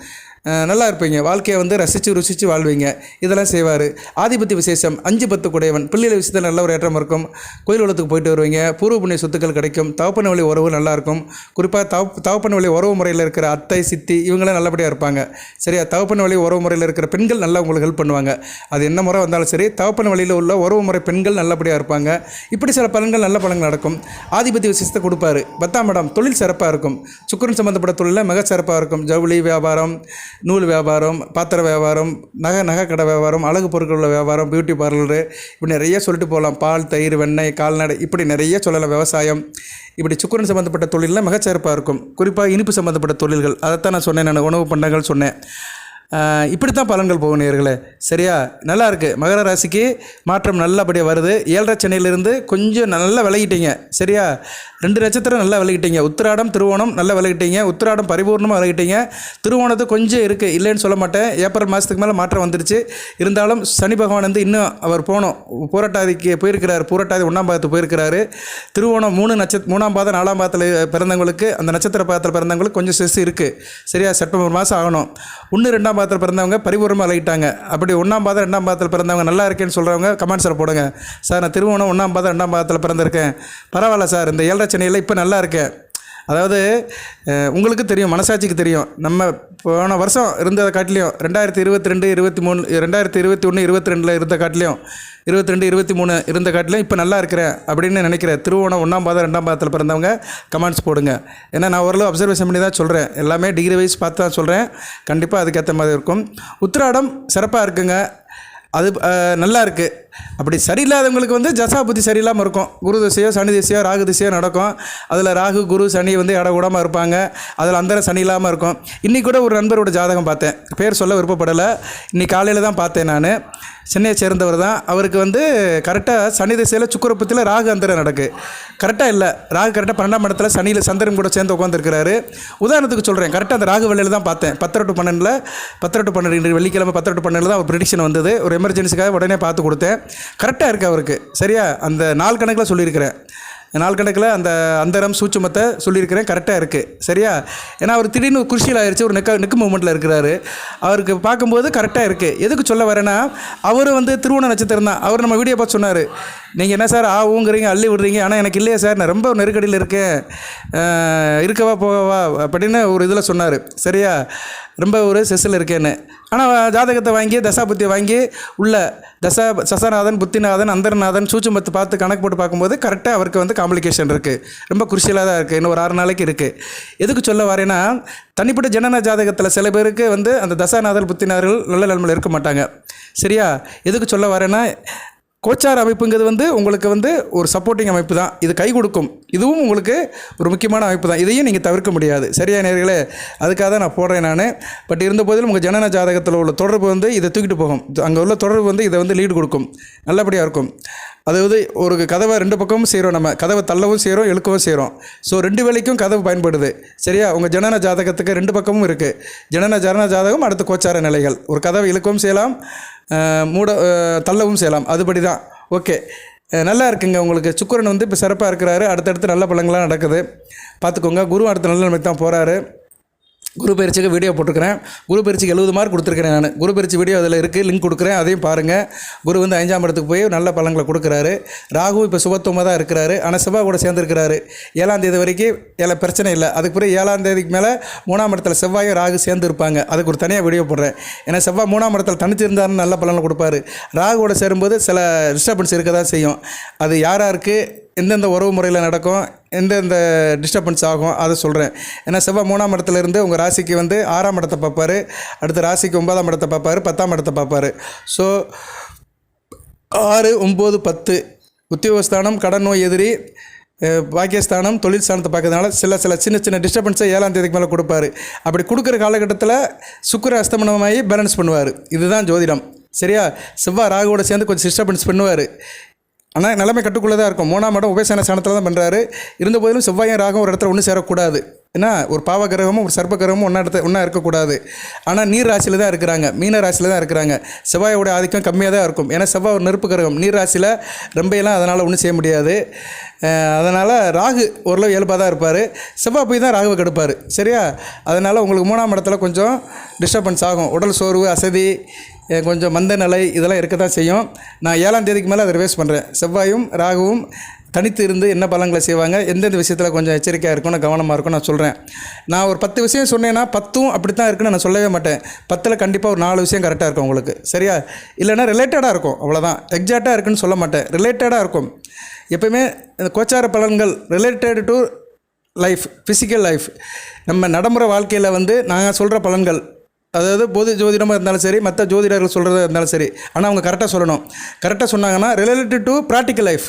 நல்லா இருப்பீங்க. வாழ்க்கையை வந்து ரசித்து ருசித்து வாழ்வீங்க. இதெல்லாம் செய்வார். ஆதிபத்திய விசேஷம் அஞ்சு பத்து குடையவன். பிள்ளைகள் விஷயத்தில் நல்ல ஒரு ஏற்றம் இருக்கும். கோயில் உலகத்துக்கு போயிட்டு வருவீங்க. பூர்வ புண்ணிய சொத்துக்கள் கிடைக்கும். தவப்பன வழி உறவு நல்லா இருக்கும். குறிப்பாக தவ தவப்பன வழி உறவு முறையில் இருக்கிற அத்தை சித்தி இவங்களாம் நல்லபடியாக இருப்பாங்க. சரியா? தவப்பன வழி உறவு முறையில் இருக்கிற பெண்கள் நல்லா உங்களுக்கு ஹெல்ப் பண்ணுவாங்க. அது என்ன முறை வந்தாலும் சரி தவப்பன வழியில் உள்ள உறவு முறை பெண்கள் நல்லபடியாக இருப்பாங்க. இப்படி சில பலன்கள் நல்ல பலன்கள் நடக்கும். ஆதிபத்திய விசேஷத்தை கொடுப்பாரு. பத்தாம் இடம் தொழில் சிறப்பாக இருக்கும். சுக்கரன் சம்மந்தப்பட்ட தொழிலில் மிக சிறப்பாக இருக்கும். ஜவுளி வியாபாரம் நூல் வியாபாரம் பாத்திர வியாபாரம் நகை நகை கடை வியாபாரம் அழகு பொருட்களோட வியாபாரம் பியூட்டி பார்லரு இப்படி நிறைய சொல்லிட்டு போகலாம். பால் தயிர் வெண்ணெய் கால்நடை இப்படி நிறைய சொல்லலாம். விவசாயம் இப்படி சுக்குரன் சம்மந்தப்பட்ட தொழிலெலாம் மிகச்சிறப்பாக இருக்கும். குறிப்பாக இனிப்பு சம்மந்தப்பட்ட தொழில்கள் அதைத்தான் நான் சொன்னேன். நான் உணவு பண்டங்கள் சொன்னேன். இப்படி தான் பலன்கள் போகும் நேர்களே சரியா? நல்லா இருக்குது மகர ராசிக்கு மாற்றம் நல்லபடியாக வருது. ஏழரை சென்னையிலிருந்து கொஞ்சம் நல்லா விலகிட்டீங்க. சரியா? ரெண்டு நட்சத்திரம் நல்லா விலகிட்டீங்க. உத்திராடம் திருவோணம் நல்லா விலகிட்டீங்க. உத்திராடம் பரிபூர்ணமாக விலகிட்டீங்க. திருவோணத்து கொஞ்சம் இருக்குது இல்லைன்னு சொல்ல மாட்டேன். ஏப்ரல் மாதத்துக்கு மேலே மாற்றம் வந்துருச்சு. இருந்தாலும் சனி பகவான் வந்து இன்னும் அவர் போனோம் பூரட்டாதிக்கு போயிருக்கிறார். பூரட்டாதி ஒன்றாம் பாதத்துக்கு போயிருக்கிறாரு. திருவோணம் மூணு நட்சத்திர மூணாம் பாதம் நாலாம் பாதத்தில் பிறந்தவங்களுக்கு அந்த நட்சத்திர பாதத்தில் பிறந்தவங்களுக்கு கொஞ்சம் ஸ்ட்ரெஸ் இருக்குது சரியா? செப்டம்பர் மாதம் ஆகணும். ஒன்று ரெண்டாம் பாதத்தில் பிறந்தவங்க பரிபூர்ணமாக அழகிட்டாங்க அப்படி ஒன்றாம் பாதம் ரெண்டாம் பாதத்தில் பிறந்தவங்க நல்லா இருக்கேன்னு சொல்கிறவங்க கமெண்ட்ஸில் போடுங்க. சார் நான் திருவோணம் ஒன்றாம் பாதம் ரெண்டாம் பாதத்தில் பிறந்திருக்கேன். பரவாயில்ல சார் இந்த ஏழரை சென்னையில் இப்போ நல்லா இருக்கேன். அதாவது உங்களுக்கு தெரியும் மனசாட்சிக்கு தெரியும். நம்ம போன வருஷம் இருந்ததை காட்டிலையும் ரெண்டாயிரத்தி இருபத்தி ரெண்டு இருபத்தி மூணு ரெண்டாயிரத்தி இருபத்தி ஒன்று இருபத்தி ரெண்டில் இருந்த காட்டிலையும் இருபத்தி ரெண்டு இருபத்தி மூணு இருந்த காட்டிலையும் இப்போ நல்லா இருக்கிறேன் அப்படின்னு நினைக்கிறேன் திருவோணம் ஒன்றாம் பாதம் ரெண்டாம் பாதத்தில் பிறந்தவங்க கமெண்ட்ஸ் போடுங்க. ஏன்னா நான் ஓரளவு அப்சர்வேஷன் பண்ணி தான் சொல்கிறேன் எல்லாமே டிகிரி வைஸ் பார்த்து தான் சொல்கிறேன் கண்டிப்பாக அதுக்கேற்ற மாதிரி இருக்கும். உத்திராடம் சிறப்பாக இருக்குங்க. அது நல்லா இருக்குது அப்படி சரியில்லாதவங்களுக்கு வந்து ஜசா புத்தி சரியில்லாமல் இருக்கும். குரு திசையோ சனி திசையோ ராகு திசையோ நடக்கும். அதில் ராகு குரு சனி வந்து இட கூடாமல் இருப்பாங்க. அதில் அந்த சனி இல்லாமல் இருக்கும். இன்றைக்கி கூட ஒரு நண்பரோட ஜாதகம் பார்த்தேன். பேர் சொல்ல விருப்பப்படலை. இன்றைக்கி காலையில் தான் பார்த்தேன் நான். சென்னையை சேர்ந்தவர் தான். அவருக்கு வந்து கரெக்டாக சனி திசையில் சுக்கரப்பத்தில் ராகு அந்தரம் நடக்கு. கரெக்டாக இல்லை. ராகு கரெக்டாக பன்னெண்டாம் இடத்துல சனியில் சந்திரன் கூட சேர்ந்து உட்காந்துருக்கிறாரு உதாரணத்துக்கு சொல்கிறேன் கரெக்டாக அந்த ராகு வெள்ளையில் தான் பார்த்தேன். பத்தரை டு பன்னெண்டில் பத்தரை டு பன்னெண்டு வெள்ளிக்கிழமை பத்தரை டு பன்னெண்டில் தான் ஒரு ப்ரிடிக்ஷன் வந்தது. ஒரு எமர்ஜென்சிக்காக உடனே பார்த்து கொடுத்தேன். கரெக்டாக இருக்குது அவருக்கு. சரியா? அந்த நாள் கணக்கில் சொல்லியிருக்கிறேன். நாள் கணக்கில் அந்த அந்தரம் சூட்சுமத்தை சொல்லியிருக்கிறேன். கரெக்டாக இருக்குது சரியா? ஏன்னா அவர் திடீர்னு குருஷியில் ஆயிடுச்சு ஒரு நெக்க நெக்கு மூமெண்ட்டில் இருக்கிறாரு. அவருக்கு பார்க்கும்போது கரெக்டாக இருக்குது எதுக்கு சொல்ல வரேன்னா அவர் வந்து திருவண நட்சத்திரம் தான். அவர் நம்ம வீடியோ பார்த்து சொன்னார். நீங்கள் என்ன சார் ஆ அள்ளி விடுறீங்க? ஆனால் எனக்கு இல்லையே சார். நான் ரொம்ப நெருக்கடியில் இருக்கேன். இருக்கவா போகவா? அப்படின்னு ஒரு இதில் சொன்னார். சரியா? ரொம்ப ஒரு செஸ்ஸில் இருக்கேன்னு. ஆனால் ஜாதகத்தை வாங்கி தசாபுத்தியை வாங்கி உள்ள தசா சசநாதன் புத்திநாதன் அந்தரநாதன் சூச்சுமத்து பார்த்து கணக்கு போட்டு பார்க்கும்போது கரெக்டாக அவருக்கு வந்து காம்ப்ளிகேஷன் இருக்குது ரொம்ப குருஷியலாக தான் இருக்குது இன்னும் ஒரு ஆறு நாளைக்கு இருக்குது எதுக்கு சொல்ல வரேன்னா தனிப்பட்ட ஜனன ஜாதகத்தில் சில பேருக்கு வந்து அந்த தசாநாதன் புத்தினார்கள் நல்ல நிலைமையில் இருக்க மாட்டாங்க. சரியா? எதுக்கு சொல்ல வரேன்னா கோச்சார் அமைப்புங்கிறது வந்து உங்களுக்கு வந்து ஒரு சப்போர்ட்டிங் அமைப்பு தான். இது கை கொடுக்கும். இதுவும் உங்களுக்கு ஒரு முக்கியமான அமைப்பு தான். இதையும் நீங்கள் தவிர்க்க முடியாது. சரியா நேர்களே? அதுக்காக தான் நான் போடுறேன் நான். பட் இருந்த போதிலும் உங்கள் ஜனன ஜாதகத்தில் உள்ள தொடர்பு வந்து இதை தூக்கிட்டு போகும். அங்கே உள்ள தொடர்பு வந்து இதை வந்து லீடு கொடுக்கும். நல்லபடியாக இருக்கும். அதாவது ஒரு கதவை ரெண்டு பக்கமும் செய்கிறோம் நம்ம. கதவை தள்ளவும் செய்கிறோம் இழுக்கவும் செய்கிறோம் ஸோ ரெண்டு வேலைக்கும் கதவு பயன்படுது. சரியா? உங்கள் ஜனன ஜாதகத்துக்கு ரெண்டு பக்கமும் இருக்குது ஜனன ஜனன ஜாதகம் அடுத்த கோச்சார நிலைகள். ஒரு கதவை இழுக்கவும் செய்யலாம். மூட தள்ளவும் செய்யலாம். அதுபடி தான் ஓகே நல்லா இருக்குங்க உங்களுக்கு. சுக்கிரன் வந்து இப்போ சிறப்பாக இருக்கிறாரு. அடுத்தடுத்து நல்ல பழங்கள்லாம் நடக்குது. பார்த்துக்கோங்க. குரு அடுத்த நல்ல நிலைமைக்கு தான் போகிறாரு குரு பயிற்சிக்கு வீடியோ போட்டிருக்கிறேன். குரு பயிற்சிக்கு எழுபது மார்க் கொடுத்துருக்கிறேன் நான். குரு பயிற்சி வீடியோ அதில் இருக்குது லிங்க் கொடுக்குறேன். அதையும் பாருங்கள் குரு வந்து அஞ்சாம் இடத்துக்கு போய் நல்ல பலன்களை கொடுக்குறாரு. ராகு இப்போ சுபத்துவமாக தான் இருக்கிறாரு. ஆனால் செவ்வாய் கூட சேர்ந்துருக்கிறாரு. ஏழாம் தேதி வரைக்கும் ஏழை பிரச்சனை இல்லை. அதுக்கு பிறகு ஏழாம் தேதிக்கு மேலே மூணாம் இடத்துல செவ்வாயும் ராகு சேர்ந்து இருப்பாங்க அதுக்கு ஒரு தனியாக வீடியோ போடுறேன். ஏன்னா செவ்வாய் மூணாம் இடத்துல தனிச்சு இருந்தாருன்னு நல்ல பலனை கொடுப்பாரு. ராகுவோட சேரும்போது சில டிஸ்டர்பன்ஸ் இருக்க தான் செய்யும். அது யாராருக்கு எந்தெந்த உறவு முறையில் நடக்கும் எந்தெந்த டிஸ்டர்பன்ஸ் ஆகும் அதை சொல்கிறேன் ஏன்னா செவ்வாய் மூணாம் இடத்துலேருந்து உங்கள் ராசிக்கு வந்து ஆறாம் இடத்தை பார்ப்பாரு. அடுத்து ராசிக்கு ஒன்பதாம் இடத்தை பார்ப்பார் பத்தாம் இடத்தை பார்ப்பாரு. ஸோ ஆறு ஒம்பது பத்து. உத்தியோகஸ்தானம் கடன் நோய் எதிரி பாகிஸ்தானம் பாக்கியஸ்தானம் தொழில் ஸ்தானத்தை பார்க்கறதுனால சில சில சின்ன சின்ன டிஸ்டர்பன்ஸை ஏழாம் தேதிக்கு மேலே கொடுப்பாரு. அப்படி கொடுக்குற காலகட்டத்தில் சுக்கிர அஸ்தமனமாகி பேலன்ஸ் பண்ணுவார். இதுதான் ஜோதிடம். சரியா? செவ்வாய் ராகுவோட சேர்ந்து கொஞ்சம் டிஸ்டர்பன்ஸ் பண்ணுவார். ஆனால் நிலைமை கட்டுக்குள்ளே தான் இருக்கும். மூணாம் இடம் உபயசேன சனத்தில் தான் பண்ணுறாரு இருந்த போதிலும் செவ்வாயும் ராகம் ஒரு இடத்துல ஒன்று சேரக்கூடாது. ஏன்னா ஒரு பாவ கிரகமும் ஒரு சர்ப்ப கிரகமும் ஒன்றா இடத்த ஒன்றா இருக்கக்கூடாது. ஆனால் நீர் ராசியில் தான் இருக்கிறாங்க. மீன ராசியில் தான் இருக்கிறாங்க. செவ்வாயோட ஆதிக்கம் கம்மியாக தான் இருக்கும். ஏன்னா செவ்வாய் ஒரு நெருப்பு கிரகம். நீர் ராசியில் ரொம்பையெல்லாம் அதனால் ஒன்றும் செய்ய முடியாது. அதனால் ராகு ஓரளவு இயல்பாக தான் இருப்பார். செவ்வாய் போய் தான் ராகுவை கெடுப்பார். சரியா? அதனால் உங்களுக்கு மூணாம் இடத்துல கொஞ்சம் டிஸ்டர்பன்ஸ் ஆகும். உடல் சோர்வு அசதி கொஞ்சம் மந்த நிலை இதெல்லாம் இருக்க தான் செய்யும். நான் ஏழாம் தேதிக்கு மேலே அதை ரிவைஸ் பண்ணுறேன் செவ்வாயும் ராகுவும் தனித்து இருந்து என்ன பலன்களை செய்வாங்க எந்தெந்த விஷயத்தில் கொஞ்சம் எச்சரிக்கையாக இருக்கணும் கவனமாக இருக்கும் நான் சொல்கிறேன் நான் ஒரு பத்து விஷயம் சொன்னேன்னா பத்தும் அப்படி தான் இருக்குன்னு நான் சொல்லவே மாட்டேன். பத்தில் கண்டிப்பாக ஒரு நாலு விஷயம் கரெக்டாக இருக்கும் உங்களுக்கு. சரியா? இல்லைன்னா ரிலேட்டடாக இருக்கும் அவ்வளோதான் எக்ஸாக்டாக இருக்குன்னு சொல்ல மாட்டேன். ரிலேட்டடாக இருக்கும். எப்பயுமே இந்த கோச்சார பலன்கள் related to life physical life நம்ம நடைமுறை வாழ்க்கையில் வந்து நாங்கள் சொல்கிற பலன்கள் அதாவது பொது ஜோதிடமாக இருந்தாலும் சரி மற்ற ஜோதிடர்கள் சொல்கிறதா இருந்தாலும் சரி. ஆனால் அவங்க கரெக்டாக சொல்லணும். கரெக்டாக சொன்னாங்கன்னா ரிலேட்டட் டு ப்ராக்டிக்கல் லைஃப்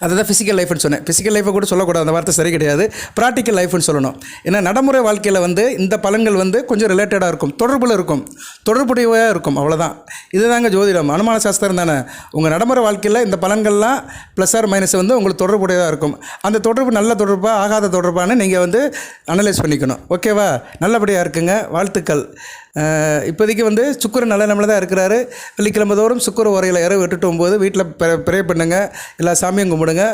அதுதான் ஃபிசிக்கல் லைஃப்னு சொன்னேன். ஃபிசிக்கல் லைஃபை கூட சொல்லக்கூடாது அந்த வார்த்தை சரி கிடையாது. ப்ராக்டிக்கல் லைஃப்னு சொல்லணும். ஏன்னா நடைமுறை வாழ்க்கையில் வந்து இந்த பலன்கள் வந்து கொஞ்சம் ரிலேட்டடாக இருக்கும். தொடர்பில் இருக்கும். தொடர்புடையவையாக இருக்கும் அவ்வளோதான் இதுதாங்க ஜோதிடம். அனுமான சாஸ்திரம் தானே. உங்கள் நடைமுறை வாழ்க்கையில் இந்த பலன்கள்லாம் ப்ளஸ் ஆர் மைனஸ் வந்து உங்களுக்கு தொடர்புடையதாக இருக்கும். அந்த தொடர்பு நல்ல தொடர்பாக ஆகாத தொடர்பான்னு நீங்கள் வந்து அனலைஸ் பண்ணிக்கணும். ஓகேவா நல்லபடியாக இருக்குங்க. வாழ்த்துக்கள். இப்போதைக்கு வந்து சுக்கரன் நல்ல நம்மள தான் இருக்கிறாரு. வெள்ளிக்கிழமை தோறும் சுக்கர உரையில் இறவு விட்டுட்டு போது வீட்டில் ப்ரே பண்ணுங்க. எல்லா சாமியும் கும்பிடுங்க.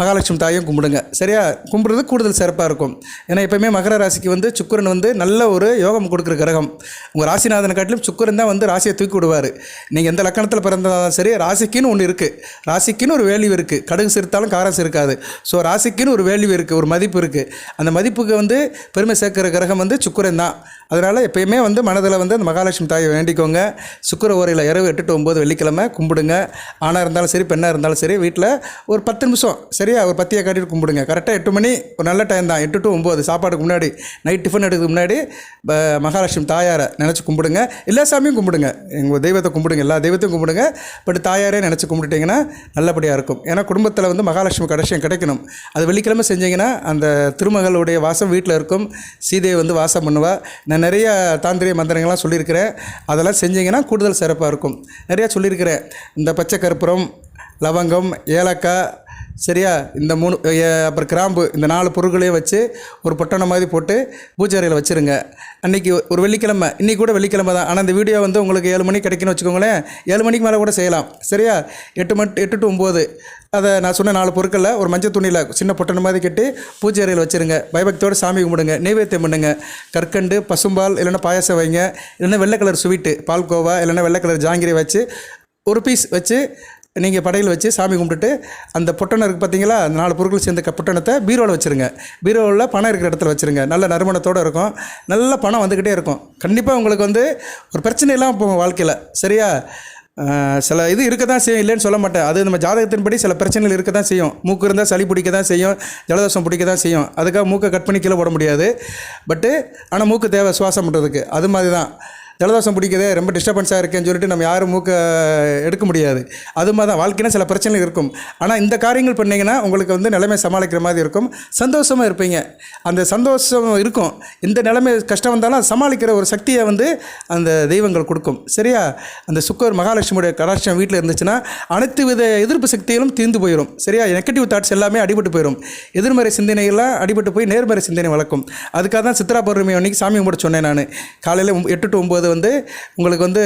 மகாலட்சுமி தாயும் கும்பிடுங்க. சரியா? கும்பிடுறது கூடுதல் சிறப்பாக இருக்கும். ஏன்னா எப்போயுமே மகர ராசிக்கு வந்து சுக்கரன் வந்து நல்ல ஒரு யோகம் கொடுக்குற கிரகம். உங்கள் ராசிநாதனை காட்டிலும் சுக்கரன் தான் வந்து ராசியை தூக்கி விடுவார். நீங்கள் எந்த லக்கணத்தில் பிறந்தாலும் சரி ராசிக்குன்னு ஒன்று இருக்குது ராசிக்குன்னு ஒரு வேல்யூ இருக்குது கடுகு சிரித்தாலும் காரம் சிரிக்காது. ஸோ ராசிக்குன்னு ஒரு வேல்யூ இருக்குது ஒரு மதிப்பு இருக்குது அந்த மதிப்புக்கு வந்து பெருமை சேர்க்கிற கிரகம் வந்து சுக்கரன் தான். அதனால் எப்பயுமே வந்து மனதில் வந்து அந்த மகாலட்சுமி தாயை வேண்டிக்கோங்க. சுக்கர ஓரையில் இரவு எட்டு டு ஒம்பது வெள்ளிக்கிழமை கும்பிடுங்க. ஆணாக இருந்தாலும் சரி பெண்ணாக இருந்தாலும் சரி வீட்டில் ஒரு பத்து நிமிஷம் சரியா? ஒரு பத்தியை காட்டிட்டு கும்பிடுங்க. கரெக்டாக எட்டு மணி ஒரு நல்ல டைம் தான். எட்டு டு ஒம்பது சாப்பாடுக்கு முன்னாடி நைட் டிஃபன் எடுக்கிறதுக்கு முன்னாடி ப- மகாலட்சுமி தாயாரை நினச்சி கும்பிடுங்க. எல்லா சாமியும் கும்பிடுங்க. எங்கள் தெய்வத்தை கும்பிடுங்க எல்லா தெய்வத்தையும் கும்பிடுங்க. பட் தாயாரே நினச்சி கும்பிட்டுட்டிங்கன்னா நல்லபடியாக இருக்கும். ஏன்னா குடும்பத்தில் வந்து மகாலட்சுமி கடைசியம் கிடைக்கணும். அது வெள்ளிக்கிழமை செஞ்சீங்கன்னா அந்த திருமகளுடைய வாசம் வீட்டில் இருக்கும். சீதையை வந்து வாசம் பண்ணுவா. நான் நிறைய தாந்திரிய விஷயங்கள்லாம் சொல்லியிருக்கிறேன் அதெல்லாம் செஞ்சீங்கன்னா கூடுதல் சிறப்பாக இருக்கும். நிறையா சொல்லியிருக்கிறேன் இந்த பச்சை கற்பூரம் லவங்கம் ஏலக்காய் சரியா? இந்த மூணு அப்புறம் கிராம்பு இந்த நாலு பொருட்களையும் வச்சு ஒரு பொட்டணம் மாதிரி போட்டு பூஜை அறையில் வச்சுருங்க. அன்றைக்கி ஒரு வெள்ளிக்கிழமை இன்றைக்கி கூட வெள்ளிக்கிழமை தான். ஆனால் இந்த வீடியோ வந்து உங்களுக்கு ஏழு மணிக்கு கிடைக்குன்னு வச்சுக்கோங்களேன். ஏழு மணிக்கு மேலே கூட செய்யலாம். சரியா? எட்டு மணி எட்டு டு ஒம்பது. அதை நான் சொன்ன நாலு பொருட்களில் ஒரு மஞ்சள் துணியில் சின்ன பொட்டணம் மாதிரி கட்டி பூஜை அறையில் வச்சுருங்க. பயபக்தியோடு சாமி கும்பிடுங்க நெய்வேத்தியம் பண்ணுங்க. கற்கண்டு பசும்பால் இல்லைன்னா பாயாசம் வைங்க. இல்லைன்னா வெள்ளை கலர் ஸ்வீட்டு பால்கோவா இல்லைன்னா வெள்ளை கலர் ஜாங்கிரி வச்சு ஒரு பீஸ் வச்சு நீங்கள் படையில் வச்சு சாமி கும்பிட்டுட்டு அந்த பொட்டணம் இருக்குது பார்த்தீங்களா அந்த நாலு பொருட்கள் சேர்ந்த பொட்டணத்தை பீரோவில் வச்சுருங்க. பீரோவில் பணம் இருக்கிற இடத்துல வச்சுருங்க. நல்ல நறுமணத்தோடு இருக்கும். நல்ல பணம் வந்துக்கிட்டே இருக்கும். கண்டிப்பாக உங்களுக்கு வந்து ஒரு பிரச்சனை இல்லாமல் போகும் வாழ்க்கையில். சரியா? சில இது இருக்க தான் செய்யும். இல்லைன்னு சொல்ல மாட்டேன். அது நம்ம ஜாதகத்தின்படி சில பிரச்சனைகள் இருக்க தான் செய்யும். மூக்கு இருந்தால் சளி பிடிக்க தான் செய்யும். ஜலதோஷம் பிடிக்க தான் செய்யும். அதுக்காக மூக்கை கட் பண்ணி கீழே போட முடியாது. பட்டு ஆனால் மூக்கு தேவை சுவாசம் பண்ணுறதுக்கு அது மாதிரி தான் ஜலதோஷம் பிடிக்குதே ரொம்ப டிஸ்டர்பன்ஸாக இருக்கேன்னு சொல்லிட்டு நம்ம யாரும் மூக்கை எடுக்க முடியாது. அது மாதிரி தான் வாழ்க்கையில் சில பிரச்சனைகள் இருக்கும். ஆனால் இந்த காரியங்கள் பண்ணிங்கன்னா உங்களுக்கு வந்து நிலைமை சமாளிக்கிற மாதிரி இருக்கும். சந்தோஷமாக இருப்பீங்க. அந்த சந்தோஷம் இருக்கும். இந்த நிலைமை கஷ்டம் வந்தாலும் அதை சமாளிக்கிற ஒரு சக்தியை வந்து அந்த தெய்வங்கள் கொடுக்கும். சரியா? அந்த சுக்கர் மகாலட்சுமியுடைய கடாட்சம் வீட்டில் இருந்துச்சுன்னா அனைத்து வித எதிர்ப்பு சக்திகளும் தீர்ந்து போயிடும் சரியா? நெகட்டிவ் தாட்ஸ் எல்லாமே அடிபட்டு போயிடும் எதிர்மறை சிந்தனைகள்லாம் அடிபட்டு போய் நேர்மறை சிந்தனை வளர்க்கும். அதுக்காக தான் சித்ரா பௌர்ணமி அன்னைக்கு சாமி கும்பிட சொன்னேன் நான். காலையில் எட்டு டு ஒம்பது வந்து உங்களுக்கு வந்து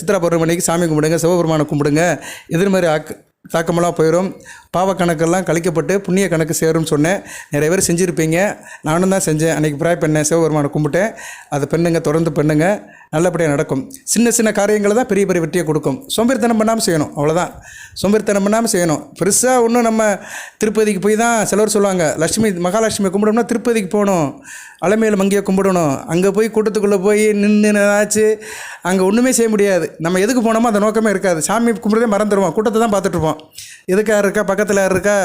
சித்ரா பௌர்ணமிக்கு சாமி கும்பிடுங்க சிவபெருமானை கும்பிடுங்க. எதிர்மறை ஆக்கு தாக்கமெல்லாம் போயிடும் பாவ கணக்கெல்லாம் கழிக்கப்பட்டு புண்ணிய கணக்கு சேரும்னு சொன்னேன். நிறைய பேர் செஞ்சுருப்பீங்க. நானும் தான் செஞ்சேன். அன்றைக்கி ப்ராய் பண்ணேன் சிவபெருமானை கும்பிட்டேன். அதை பெண்ணுங்க தொடர்ந்து பெண்ணுங்க. நல்லபடியாக நடக்கும். சின்ன சின்ன காரியங்களை தான் பெரிய பெரிய வெற்றியை கொடுக்கும். சோம்பேறித்தனம் பண்ணாமல் செய்யணும். அவ்வளோதான் சோம்பேறித்தனம் பண்ணாமல் செய்யணும். பெருசாக ஒன்றும் நம்ம திருப்பதிக்கு போய் தான் சிலவர் சொல்லுவாங்க லட்சுமி மகாலட்சுமி கும்பிடணும்னா திருப்பதிக்கு போகணும். அலமையில் மங்கியை கும்பிடணும். அங்கே போய் கூட்டத்துக்குள்ளே போய் நின்று ஏதாச்சு அங்கே ஒன்றுமே செய்ய முடியாது. நம்ம எதுக்கு போனோமோ அந்த நோக்கமே இருக்காது. சாமி கும்பிட்றதே மறந்துடுவோம் கூட்டத்தை தான் பார்த்துட்ருப்போம் எதுக்காக எதுக்கு யார் இருக்கா? பக்கத்தில் யார் இருக்கா?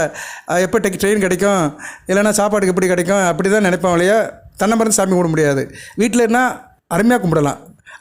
எப்போ டெக் ட்ரெயின் கிடைக்கும்? இல்லைன்னா சாப்பாடுக்கு எப்படி கிடைக்கும்? அப்படி தான் நினைப்போம் இல்லையா? தன்னை மறந்து சாமி கும்பிட முடியாது. வீட்டில் என்ன அருமையாக கும்பிடலாம்.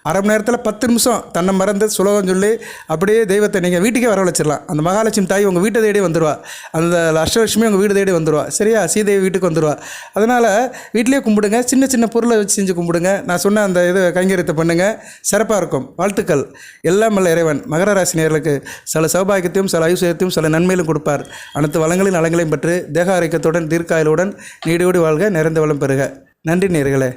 அரை மணி நேரத்தில் பத்து நிமிஷம் தன்னை மறந்து சுலகம் சொல்லி அப்படியே தெய்வத்தை நீங்கள் வீட்டுக்கே வரவழைச்சிடலாம். அந்த மகாலட்சுமி தாய் உங்கள் வீட்டை தேடி வந்துடுவா அந்த அஷ்டலட்சுமி உங்கள் வீடு தேடி வந்துடுவா சரியா? சீதேவி வீட்டுக்கு வந்துடுவா அதனால் வீட்டிலே கும்பிடுங்க. சின்ன சின்ன பொருளை வச்சு செஞ்சு கும்பிடுங்க. நான் சொன்ன அந்த இது கைங்கரியத்தை பண்ணுங்கள் சிறப்பாக இருக்கும். வாழ்த்துக்கள். எல்லாம் வல்ல இறைவன். மகர ராசினியர்களுக்கு சில சௌபாகியத்தையும் சில ஐஸ்வர்யத்தையும் சில நன்மையிலும் கொடுப்பார். அனைத்து வளங்களின் நலங்களையும் பெற்று தேக ஆரோக்கியத்துடன் தீர்க்காயலுடன் நீடியோடி வாழ்க நிறைந்த வளம் பெறுக. நன்றி நேர்களே.